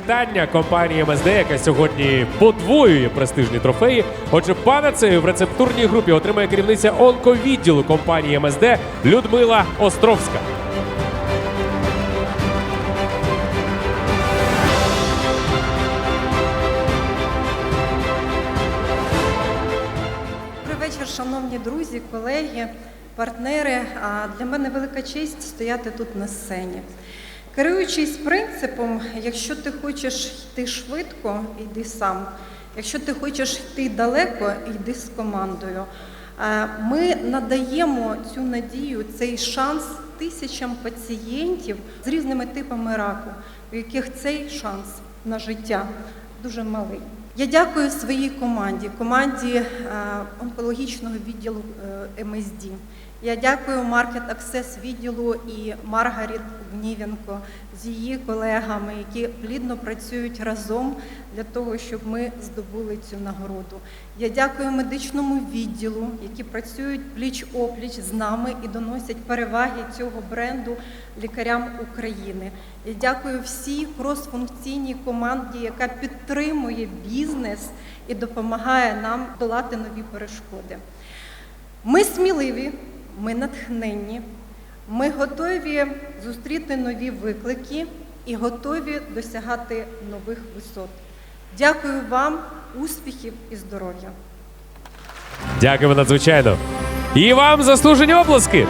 вручання компанії МСД, яка сьогодні подвоює престижні трофеї. Отже, панацею в рецептурній групі отримає керівниця онковідділу компанії МСД Людмила Островська. Добрий вечір, шановні друзі, колеги, партнери. Для мене велика честь стояти тут на сцені. Керуючись принципом, якщо ти хочеш йти швидко, йди сам. Якщо ти хочеш йти далеко, йди з командою. Е, Ми надаємо цю надію, цей шанс тисячам пацієнтів з різними типами раку, у яких цей шанс на життя дуже малий. Я дякую своїй команді, команді е, онкологічного відділу е, МСД. Я дякую Маркет Аксес відділу і Маргаріт Гнівенко з її колегами, які плідно працюють разом для того, щоб ми здобули цю нагороду. Я дякую медичному відділу, які працюють пліч опліч з нами і доносять переваги цього бренду лікарям України. Я дякую всій кросфункційній команді, яка підтримує бізнес і допомагає нам долати нові перешкоди. Ми сміливі, ми натхненні, ми готові зустріти нові виклики і готові досягати нових висот. Дякую вам, успіхів і здоров'я! Дякуємо надзвичайно. І вам заслужені оплески.